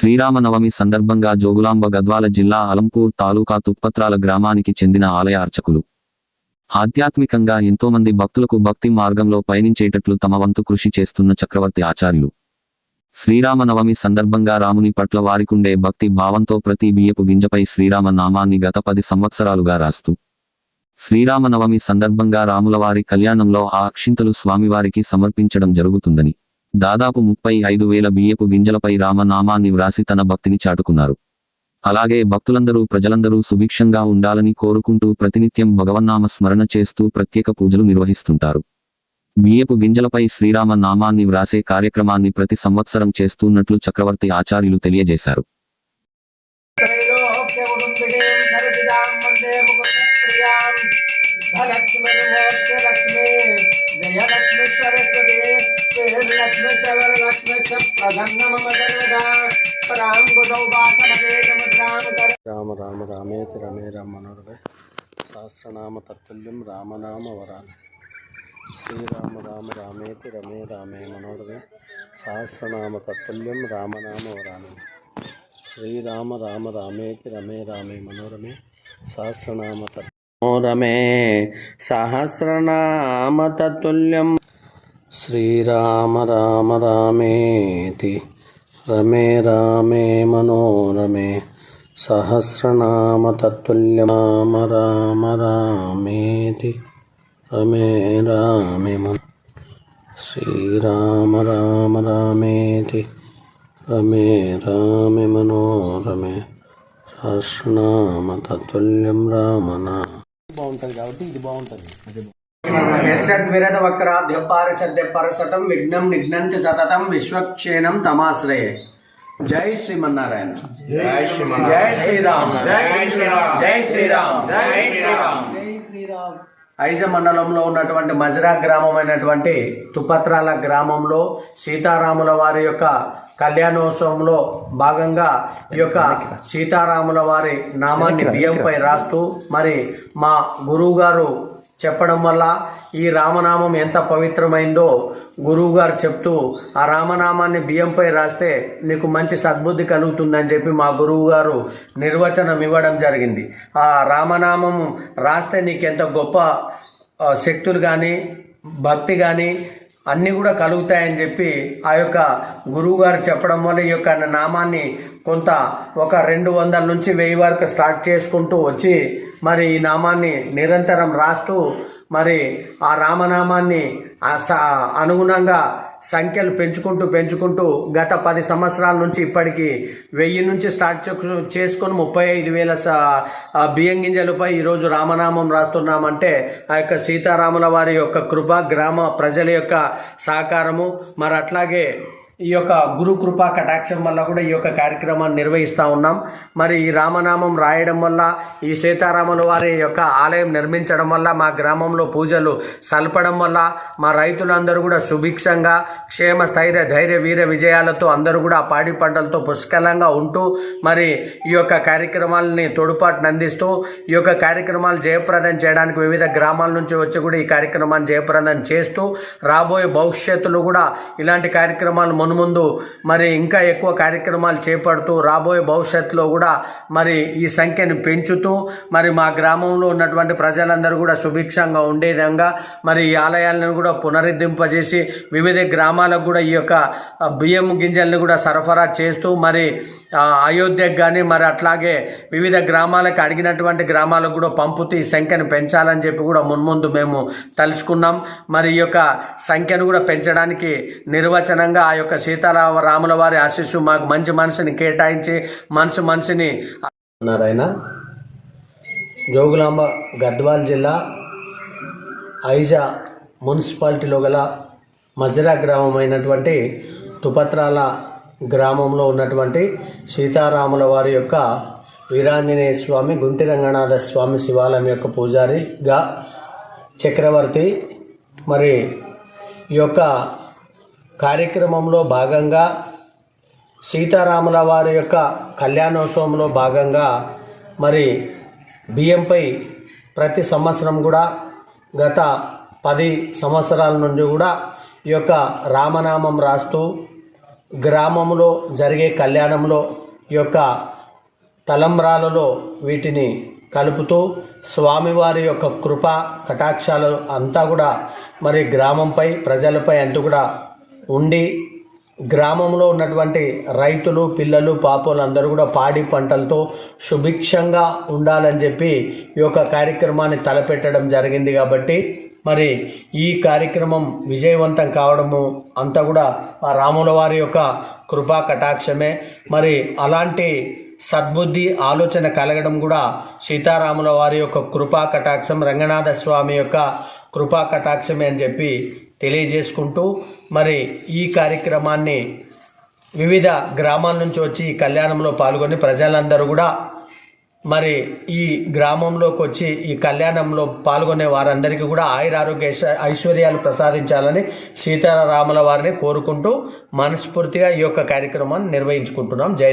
శ్రీరామనవమి సందర్భంగా జోగులాంబ గద్వాల జిల్లా అలంపూర్ తాలూకా తుప్పత్రాల గ్రామానికి చెందిన ఆలయ అర్చకులు. ఆధ్యాత్మికంగా ఎంతోమంది భక్తులకు భక్తి మార్గంలో పయనించేటట్లు తమ వంతు కృషి చేస్తున్న చక్రవర్తి ఆచార్యులు. శ్రీరామనవమి సందర్భంగా రాముని పట్ల వారికుండే భక్తి భావంతో ప్రతి బియ్యపు గింజపై శ్రీరామ నామాన్ని గత పది సంవత్సరాలుగా రాస్తూ. శ్రీరామనవమి సందర్భంగా రాములవారి కళ్యాణంలో ఆ అక్షింతలు స్వామివారికి సమర్పించడం జరుగుతుందని. దాదాపు ముప్పై ఐదు వేల బియ్యపు గింజలపై రామనామాన్ని వ్రాసి తన భక్తిని చాటుకున్నారు. అలాగే భక్తులందరూ ప్రజలందరూ సుభిక్షంగా ఉండాలని కోరుకుంటూ ప్రతినిత్యం భగవన్నామ స్మరణ చేస్తూ ప్రత్యేక పూజలు నిర్వహిస్తుంటారు. బియ్యపు గింజలపై శ్రీరామ నామాన్ని వ్రాసే కార్యక్రమాన్ని ప్రతి సంవత్సరం చేస్తున్నట్లు చక్రవర్తి ఆచార్యులు తెలియజేశారు. రామ రామ రామేతి రమే రామ మనోరమే సహస్రనామ తత్తుల్యం రామనామ వరాలి. శ్రీరామ రామ రామేతి రమే రామే మనోరమే. సహస్రనామ తత్తుల్యం రామనామ వరాలి. శ్రీరామ రామ రామేతి రమే రామే మనోరమే. సహస్రనామ తత్వరమే సహస్రనామ తత్తుల్యం శ్రీరామ రామ రామేతి రమే రామే మనోరమే సహస్రనామ తత్తుల్యమామ రామ రామేతి రమే రామే మన శ్రీరామ రామ రామేతి రమే రామే మనోరమే సహస్రనామ తత్తుల్యం రామనా బాగుంటుంది కాబట్టి ఇది బాగుంటుంది. యశద్విరద వక్రాభ్య పారిషద్య పరసటం విఘ్నం నిఘ్నంతి సతతం విశ్వక్షేణం తమాశ్రయే. జై శ్రీమన్నారాయణ. జై శ్రీరామ్. జై శ్రీరామ్. జై శ్రీరామ్. జై శ్రీరామ్. ఐజ మండలంలో ఉన్నటువంటి మజిరా గ్రామమైనటువంటి తుపత్రాల గ్రామంలో సీతారాముల వారి యొక్క కళ్యాణోత్సవంలో భాగంగా ఈ యొక్క సీతారాముల వారి నామాన్ని బియ్యంపై రాస్తూ మరి మా గురువు గారు చెప్పడం వల్ల ఈ రామనామం ఎంత పవిత్రమైందో గురువు గారు చెప్తూ ఆ రామనామాన్ని బియ్యంపై రాస్తే నీకు మంచి సద్బుద్ధి కలుగుతుందని చెప్పి మా గురువు గారు నిర్వచనం ఇవ్వడం జరిగింది. ఆ రామనామం రాస్తే నీకు ఎంత గొప్ప శక్తులు కానీ భక్తి కానీ అన్నీ కూడా కలుగుతాయని చెప్పి ఆ యొక్క గురువు గారు చెప్పడం వల్ల ఈ యొక్క నామాన్ని కొంత ఒక రెండు వందల నుంచి వెయ్యి వరకు స్టార్ట్ చేసుకుంటూ వచ్చి మరి ఈ నామాన్ని నిరంతరం రాస్తూ మరి ఆ రామనామాన్ని ఆ స- అనుగుణంగా సంఖ్యలు పెంచుకుంటూ పెంచుకుంటూ గత పది సంవత్సరాల నుంచి ఇప్పటికి వెయ్యి నుంచి స్టార్ట్ చే- చేసుకొని ముప్పై ఐదు వేల బియ్యం గింజలపై ఈరోజు రామనామం రాస్తున్నామంటే ఆ యొక్క సీతారాముల వారి యొక్క కృప గ్రామ ప్రజల యొక్క సహకారము. మరి అట్లాగే ఈ యొక్క గురు కృపా కటాక్షం వల్ల కూడా ఈ యొక్క కార్యక్రమాన్ని నిర్వహిస్తూ ఉన్నాం. మరి ఈ రామనామం రాయడం వల్ల ఈ సీతారాముల వారి యొక్క ఆలయం నిర్మించడం వల్ల మా గ్రామంలో పూజలు సల్పడం వల్ల మా రైతులందరూ కూడా సుభిక్షంగా క్షేమ స్థైర్య ధైర్య వీర విజయాలతో అందరూ కూడా పాడి పంటలతో పుష్కలంగా ఉంటూ మరి ఈ యొక్క కార్యక్రమాలని తోడ్పాటును అందిస్తూ ఈ యొక్క కార్యక్రమాలు జయప్రదం చేయడానికి వివిధ గ్రామాల నుంచి వచ్చి కూడా ఈ కార్యక్రమాన్ని జయప్రదం చేస్తూ రాబోయే భవిష్యత్తులో కూడా ఇలాంటి కార్యక్రమాలు మున్ముందు మరి ఇంకా ఎక్కువ కార్యక్రమాలు చేపడుతూ రాబోయే భవిష్యత్తులో కూడా మరి ఈ సంఖ్యను పెంచుతూ మరి మా గ్రామంలో ఉన్నటువంటి ప్రజలందరూ కూడా సుభిక్షంగా ఉండే విధంగా మరి ఈ ఆలయాలను కూడా పునరుద్ధరింపజేసి వివిధ గ్రామాలకు కూడా ఈ యొక్క బియ్యం గింజల్ని కూడా సరఫరా చేస్తూ మరి అయోధ్యకు కానీ మరి అట్లాగే వివిధ గ్రామాలకు అడిగినటువంటి గ్రామాలకు కూడా పంపుతూ ఈ సంఖ్యను పెంచాలని చెప్పి కూడా మున్ముందు మేము తలుచుకున్నాం. మరి ఈ యొక్క సంఖ్యను కూడా పెంచడానికి నిర్వచనంగా ఆ యొక్క సీతారామ రాముల వారి ఆశీస్సు మాకు మంచి మనసుని కేటాయించి మనసు మనిషిని నారాయణ జోగులాంబ గద్వాల్ జిల్లా ఐజా మున్సిపాలిటీలో గల మజిరా గ్రామం అయినటువంటి తుపత్రాల గ్రామంలో ఉన్నటువంటి సీతారాముల వారి యొక్క వీరాంజనేయ స్వామి గుంటి రంగనాథ స్వామి శివాలయం యొక్క పూజారిగా చక్రవర్తి మరి ఈ యొక్క కార్యక్రమంలో భాగంగా సీతారాముల వారి యొక్క కళ్యాణోత్సవంలో భాగంగా మరి బియ్యంపై ప్రతి సంవత్సరం కూడా గత పది సంవత్సరాల నుండి కూడా ఈ యొక్క రామనామం రాస్తూ గ్రామంలో జరిగే కళ్యాణంలో ఈ యొక్క తలంబ్రాలలో వీటిని కలుపుతూ స్వామివారి యొక్క కృప కటాక్షాలు అంతా కూడా మరి గ్రామంపై ప్రజలపై అంత కూడా ఉండి గ్రామంలో ఉన్నటువంటి రైతులు పిల్లలు పాపలు అందరూ కూడా పాడి పంటలతో సుభిక్షంగా ఉండాలని చెప్పి ఈ యొక్క కార్యక్రమాన్ని తలపెట్టడం జరిగింది కాబట్టి మరి ఈ కార్యక్రమం విజయవంతం కావడము అంతా కూడా ఆ రాముల వారి యొక్క కృపా కటాక్షమే. మరి అలాంటి సద్బుద్ధి ఆలోచన కలగడం కూడా సీతారాముల వారి యొక్క కృపా కటాక్షం రంగనాథ స్వామి యొక్క కృపా కటాక్షమే అని చెప్పి తెలియజేసుకుంటూ మరి ఈ కార్యక్రమాన్ని వివిధ గ్రామాల నుంచి వచ్చి ఈ కళ్యాణంలో పాల్గొని ప్రజలందరూ కూడా మరి ఈ గ్రామంలోకి వచ్చి ఈ కళ్యాణంలో పాల్గొనే వారందరికీ కూడా ఆయుర ఆరోగ్య ఐశ్వర్యాలు ప్రసాదించాలని సీతారాముల వారిని కోరుకుంటూ మనస్ఫూర్తిగా ఈ యొక్క కార్యక్రమాన్ని నిర్వహించుకుంటున్నాం. జై